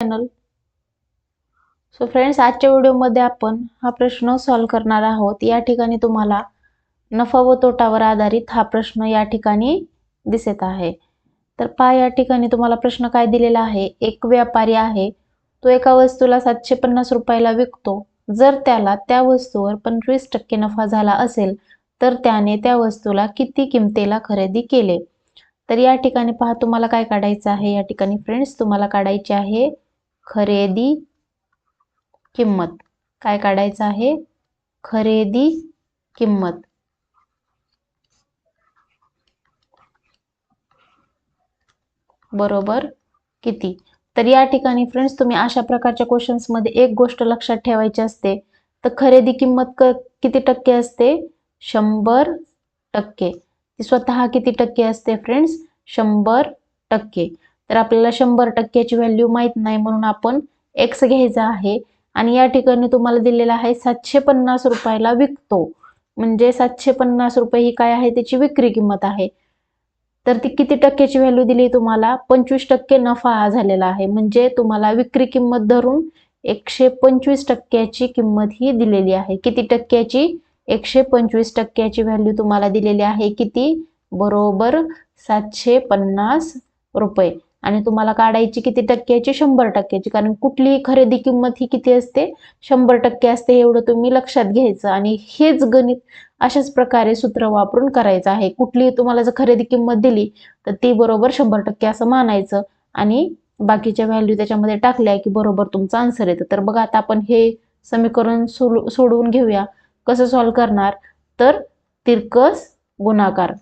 Channel so friends आजच्या व्हिडिओमध्ये आपण हा प्रश्न सॉल्व करणार आहोत. या ठिकाणी तुम्हाला नफा व तोटावर आधारित हा प्रश्न या ठिकाणी दिसत आहे. तर पहा या ठिकाणी तुम्हाला प्रश्न काय दिलेला आहे? एक व्यापारी आहे. तो एका वस्तूला सातशे पन्नास रुपयाला विकतो. जर त्याला त्या वस्तूवर पंचवीस टक्के नफा झाला असेल तर त्याने त्या वस्तूला किती किमतीला खरेदी केले? तर या ठिकाणी पहा तुम्हाला काय काढायचं आहे? या ठिकाणी फ्रेंड्स तुम्हाला काढायचे आहे खरेदी किंमत. काय काढायचं आहे? खरेदी किंमत. बरोबर? किती? तर या ठिकाणी फ्रेंड्स तुम्ही अशा प्रकारच्या क्वेश्चन्समध्ये एक गोष्ट लक्षात ठेवायची असते. तर खरेदी किंमत क किती टक्के असते? शंभर टक्के. ती स्वतः किती टक्के असते फ्रेंड्स शंभर टक्के. तर आपल्याला शंभर टक्क्याची व्हॅल्यू माहीत नाही म्हणून आपण एक्स घ्यायचा आहे. आणि या ठिकाणी तुम्हाला दिलेला आहे सातशे पन्नास रुपयाला विकतो. म्हणजे सातशे पन्नास रुपये ही काय आहे? त्याची विक्री किंमत आहे. तर ती किती टक्क्याची व्हॅल्यू दिली तुम्हाला? पंचवीस टक्के नफा झालेला आहे. म्हणजे तुम्हाला विक्री किंमत धरून एकशे पंचवीस टक्क्याची किंमत ही दिलेली आहे. किती टक्क्याची? एकशे पंचवीस टक्क्याची व्हॅल्यू तुम्हाला दिलेली आहे. किती? बरोबर सातशे पन्नास रुपये. आणि तुम्हाला काढायची किती टक्क्याची शंभर टक्क्याची कारण कुठलीही खरेदी किंमत ही किती असते? शंभर टक्के असते एवढं तुम्ही लक्षात घ्यायचं. आणि हेच गणित अशाच प्रकारे सूत्र वापरून करायचं आहे. कुठलीही तुम्हाला जर खरेदी किंमत दिली तर ती बरोबर शंभर टक्के असं मानायचं. आणि बाकीच्या व्हॅल्यू त्याच्यामध्ये टाकल्या की बरोबर तुमचं आन्सर येतं. तर बघा आता आपण हे समीकरण सोडवून घेऊया. कसं सॉल्व करणार? तर तिरकस गुणाकार.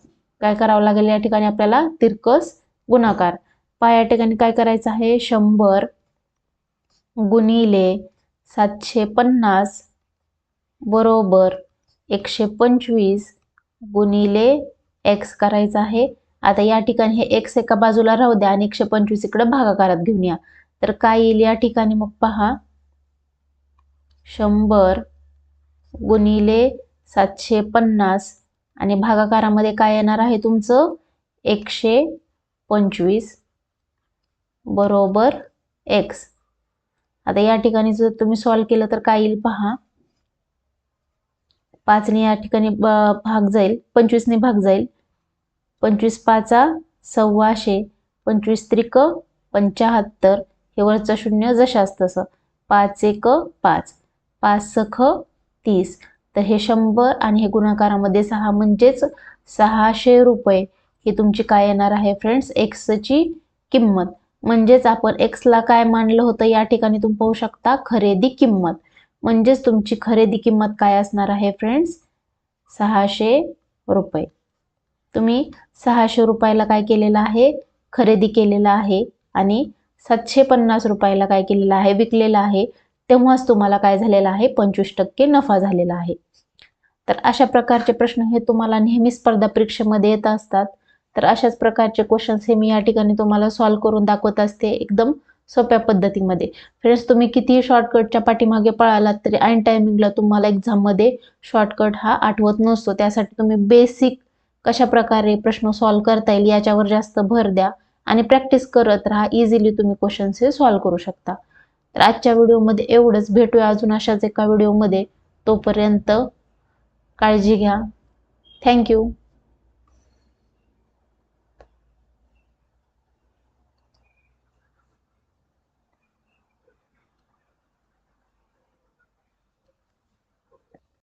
काय करावं लागेल या ठिकाणी आपल्याला? तिरकस गुणाकार. पाया ठिकाणी काय करायचं आहे? शंभर गुणिले सातशे पन्नास बरोबर एकशे पंचवीस गुणिले एक्स करायचं आहे. आता या ठिकाणी हे एक्स एका बाजूला राहू द्या आणि एकशे पंचवीस इकडे भागाकारात घेऊन या. तर काय येईल या ठिकाणी मग पहा. शंभर गुणिले सातशे पन्नास आणि भागाकारामध्ये काय येणार आहे तुमचं? एकशे पंचवीस बरोबर एक्स आता या ठिकाणी जर तुम्ही सॉल्व केलं तर काय येईल पहा. पाचने या ठिकाणी भाग जाईल. पंचवीसने भाग जाईल. पंचवीस पाचा सव्वाशे. पंचवीस त्रिक पंचाहत्तर. हे वरचं शून्य जशाच तसं. पाच एक पाच. पाच सख तीस. तर हे शंभर आणि हे गुणाकारामध्ये सहा म्हणजेच सहाशे रुपये. ही तुमची काय येणार आहे फ्रेंड्स एक्सची किंमत. म्हणजेच आपण एक्सला काय मानलं होतं या ठिकाणी तुम्ही पाहू शकता खरेदी किंमत. म्हणजेच तुमची खरेदी किंमत काय असणार आहे फ्रेंड्स सहाशे रुपये. तुम्ही सहाशे रुपयाला काय केलेलं आहे? खरेदी केलेलं आहे आणि सातशे पन्नास रुपयाला काय केलेलं आहे? विकलेलं आहे. तेव्हाच तुम्हाला काय झालेलं आहे? पंचवीस टक्के नफा झालेला आहे. तर अशा प्रकारचे प्रश्न हे तुम्हाला नेहमी स्पर्धा परीक्षेमध्ये येत असतात. तर अशाच प्रकारचे क्वेश्चन्स हे मी या ठिकाणी तुम्हाला सॉल्व करून दाखवत असते एकदम सोप्या पद्धतीमध्ये. फ्रेंड्स तुम्ही कितीही शॉर्टकटच्या पाठीमागे पळालात तरी ऐन टायमिंगला तुम्हाला एक्झाममध्ये शॉर्टकट हा आठवत नसतो. त्यासाठी तुम्ही बेसिक कशा प्रकारे प्रश्न सॉल्व करता येईल याच्यावर जास्त भर द्या आणि प्रॅक्टिस करत राहा. इझिली तुम्ही क्वेश्चन्स हे सॉल्व करू शकता. तर आजच्या व्हिडिओमध्ये एवढंच. भेटूया अजून अशाच एका व्हिडिओमध्ये. तोपर्यंत काळजी घ्या. थँक्यू